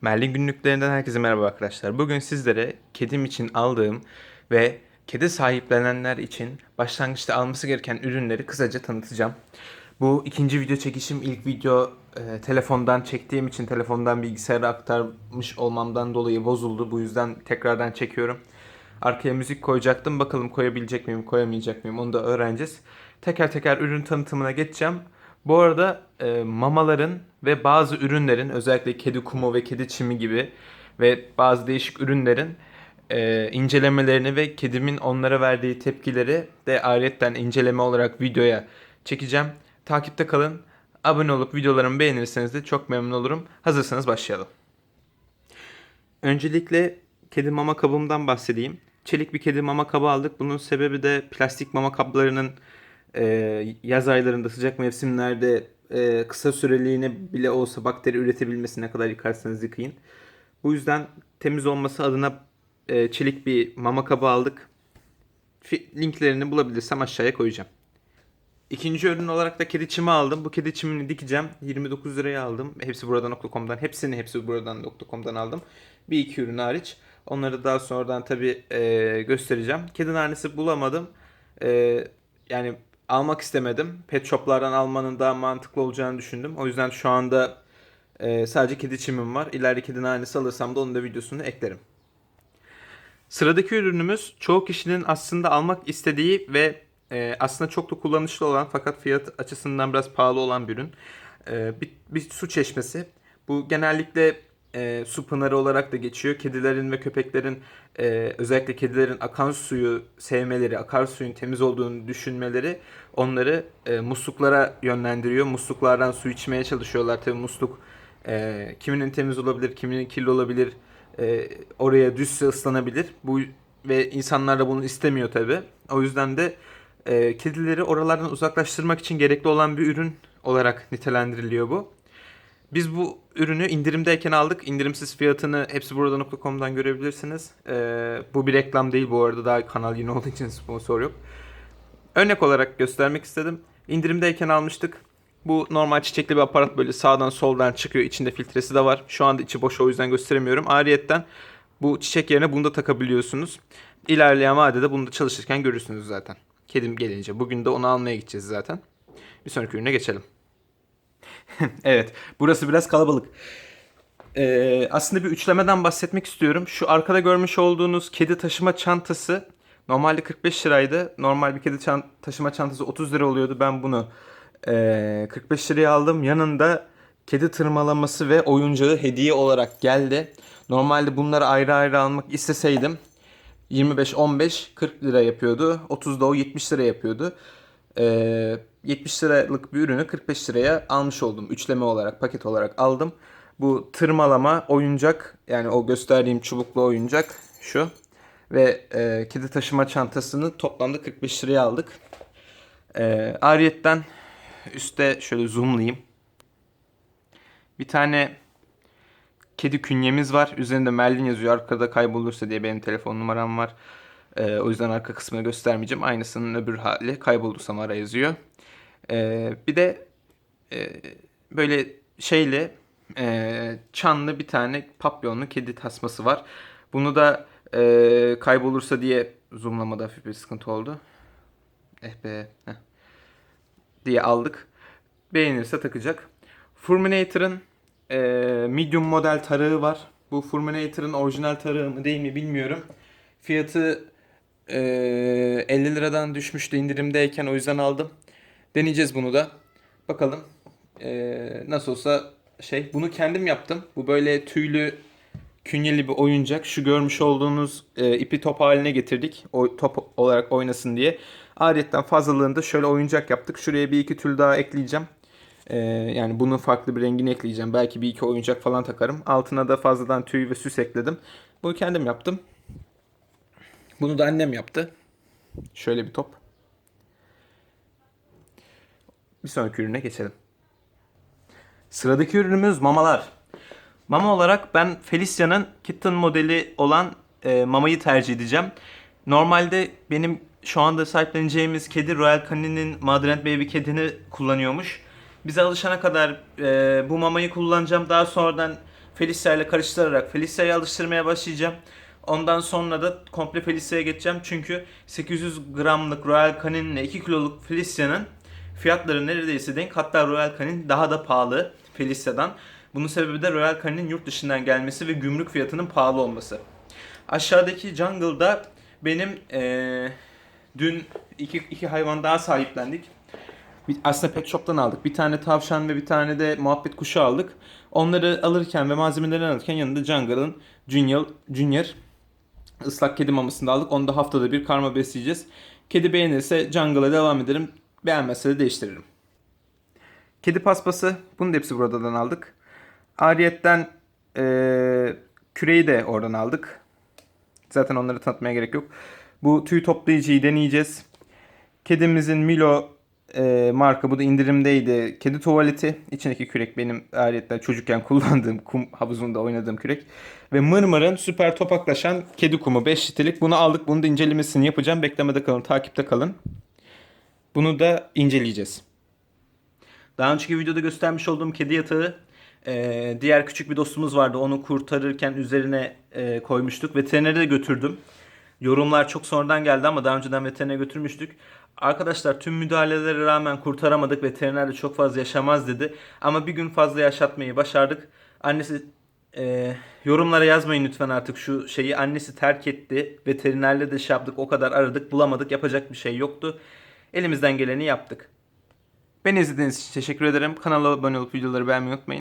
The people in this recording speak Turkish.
Merlin günlüklerinden herkese merhaba arkadaşlar. Bugün sizlere kedim için aldığım ve kedi sahiplenenler için başlangıçta alması gereken ürünleri kısaca tanıtacağım. Bu ikinci video çekişim. ilk video e, telefondan çektiğim için telefondan bilgisayara aktarmış olmamdan dolayı bozuldu. Bu yüzden tekrardan çekiyorum. Arkaya müzik koyacaktım. Bakalım koyabilecek miyim, koyamayacak mıyım onu da öğreneceğiz. Teker teker ürün tanıtımına geçeceğim. Bu arada e, mamaların ve bazı ürünlerin özellikle kedi kumu ve kedi çimi gibi ve bazı değişik ürünlerin e, incelemelerini ve kedimin onlara verdiği tepkileri de ayrıyetten inceleme olarak videoya çekeceğim. Takipte kalın. Abone olup videolarımı beğenirseniz de çok memnun olurum. Hazırsanız başlayalım. Öncelikle kedi mama kabımdan bahsedeyim. Çelik bir kedi mama kabı aldık. Bunun sebebi de plastik mama kablarının e, yaz aylarında sıcak mevsimlerde e, kısa süreliğine bile olsa bakteri üretebilmesine kadar yıkarsanız yıkayın. Bu yüzden temiz olması adına e, çelik bir mama kabı aldık. Linklerini bulabilirsem aşağıya koyacağım. İkinci ürün olarak da kedi çimi aldım. Bu kedi çimini dikeceğim. 29 liraya aldım. Hepsi buradan.com'dan. Hepsini hepsi buradan.com'dan aldım. Bir iki ürün hariç. Onları daha sonradan tabi göstereceğim. Kedi nanesi bulamadım. E, yani almak istemedim. Pet shoplardan almanın daha mantıklı olacağını düşündüm. O yüzden şu anda e, sadece kedi çimim var. İleride kedi nanesi alırsam da onun da videosunu eklerim. Sıradaki ürünümüz çoğu kişinin aslında almak istediği ve e, aslında çok da kullanışlı olan fakat fiyat açısından biraz pahalı olan bir ürün. E, bir, bir su çeşmesi. Bu genellikle e, su pınarı olarak da geçiyor. Kedilerin ve köpeklerin e, özellikle kedilerin akan suyu sevmeleri, akarsuyun temiz olduğunu düşünmeleri onları e, musluklara yönlendiriyor. Musluklardan su içmeye çalışıyorlar. Tabii musluk e, kiminin temiz olabilir, kiminin kirli olabilir. E, oraya düşse ıslanabilir. Bu ve insanlar da bunu istemiyor tabii. O yüzden de e, kedileri oralardan uzaklaştırmak için gerekli olan bir ürün olarak nitelendiriliyor bu. Biz bu ürünü indirimdeyken aldık. İndirimsiz fiyatını hepsi buradan.com'dan görebilirsiniz. Ee, bu bir reklam değil bu arada. Daha kanal yeni olduğu için sponsor yok. Örnek olarak göstermek istedim. İndirimdeyken almıştık. Bu normal çiçekli bir aparat böyle sağdan soldan çıkıyor. İçinde filtresi de var. Şu anda içi boş o yüzden gösteremiyorum. Ariyetten bu çiçek yerine bunu da takabiliyorsunuz. İlerleyen vadede bunu da çalışırken görürsünüz zaten. Kedim gelince. Bugün de onu almaya gideceğiz zaten. Bir sonraki ürüne geçelim. evet, burası biraz kalabalık. Ee, aslında bir üçlemeden bahsetmek istiyorum. Şu arkada görmüş olduğunuz kedi taşıma çantası normalde 45 liraydı. Normal bir kedi çan- taşıma çantası 30 lira oluyordu. Ben bunu ee, 45 liraya aldım. Yanında kedi tırmalaması ve oyuncağı hediye olarak geldi. Normalde bunları ayrı ayrı almak isteseydim 25, 15, 40 lira yapıyordu. 30 da o 70 lira yapıyordu. Ee, 70 liralık bir ürünü 45 liraya almış oldum. Üçleme olarak, paket olarak aldım. Bu tırmalama oyuncak yani o gösterdiğim çubuklu oyuncak şu. Ve e, kedi taşıma çantasını toplamda 45 liraya aldık. E, ariyetten üstte şöyle zoomlayayım. Bir tane kedi künyemiz var. Üzerinde Merlin yazıyor. Arkada kaybolursa diye benim telefon numaram var. Ee, o yüzden arka kısmını göstermeyeceğim. Aynısının öbür hali kaybolursa ara yazıyor. Ee, bir de e, böyle şeyle e, çanlı bir tane papyonlu kedi tasması var. Bunu da e, kaybolursa diye zoomlamada hafif bir sıkıntı oldu. Eh be. Heh. Diye aldık. Beğenirse takacak. Furminator'ın e, medium model tarağı var. Bu Furminator'ın orijinal tarağı mı değil mi bilmiyorum. Fiyatı e, 50 liradan düşmüştü indirimdeyken o yüzden aldım. Deneyeceğiz bunu da. Bakalım e, nasıl olsa şey. Bunu kendim yaptım. Bu böyle tüylü künyeli bir oyuncak. Şu görmüş olduğunuz e, ipi top haline getirdik. O, top olarak oynasın diye. Ayrıca fazlalığında şöyle oyuncak yaptık. Şuraya bir iki tül daha ekleyeceğim. Ee, yani bunun farklı bir rengini ekleyeceğim. Belki bir iki oyuncak falan takarım. Altına da fazladan tüy ve süs ekledim. Bunu kendim yaptım. Bunu da annem yaptı. Şöyle bir top. Bir sonraki ürüne geçelim. Sıradaki ürünümüz mamalar. Mama olarak ben Felicia'nın kitten modeli olan e, mamayı tercih edeceğim. Normalde benim şu anda sahipleneceğimiz kedi Royal Canin'in Mother Baby kedini kullanıyormuş. Bize alışana kadar e, bu mamayı kullanacağım. Daha sonradan Felicia ile karıştırarak Felicia'yı alıştırmaya başlayacağım. Ondan sonra da komple Felicia'ya geçeceğim. Çünkü 800 gramlık Royal Canin ile 2 kiloluk Felicia'nın fiyatları neredeyse denk. Hatta Royal Canin daha da pahalı Felicia'dan. Bunun sebebi de Royal Canin'in yurt dışından gelmesi ve gümrük fiyatının pahalı olması. Aşağıdaki jungle'da benim eee, dün iki, iki hayvan daha sahiplendik. Aslında pet shop'tan aldık. Bir tane tavşan ve bir tane de muhabbet kuşu aldık. Onları alırken ve malzemeleri alırken yanında Jungle'ın Junior, Junior ıslak kedi mamasını da aldık. Onu da haftada bir karma besleyeceğiz. Kedi beğenirse Jungle'a devam ederim. Beğenmezse de değiştiririm. Kedi paspası. Bunu da hepsi buradan aldık. Ariyetten eee, küreyi de oradan aldık. Zaten onları tanıtmaya gerek yok. Bu tüy toplayıcıyı deneyeceğiz. Kedimizin Milo e, marka bu da indirimdeydi. Kedi tuvaleti. İçindeki kürek benim ayrıca çocukken kullandığım kum havuzunda oynadığım kürek. Ve Mırmır'ın süper topaklaşan kedi kumu 5 litrelik. Bunu aldık. Bunu da incelemesini yapacağım. Beklemede kalın. Takipte kalın. Bunu da inceleyeceğiz. Daha önceki videoda göstermiş olduğum kedi yatağı e, diğer küçük bir dostumuz vardı. Onu kurtarırken üzerine e, koymuştuk. Veterinere de götürdüm. Yorumlar çok sonradan geldi ama daha önceden veterinere götürmüştük. Arkadaşlar tüm müdahalelere rağmen kurtaramadık. Veteriner de çok fazla yaşamaz dedi. Ama bir gün fazla yaşatmayı başardık. Annesi e, yorumlara yazmayın lütfen artık şu şeyi. Annesi terk etti. Veterinerle de şey yaptık. O kadar aradık bulamadık. Yapacak bir şey yoktu. Elimizden geleni yaptık. Beni izlediğiniz için teşekkür ederim. Kanala abone olup videoları beğenmeyi unutmayın.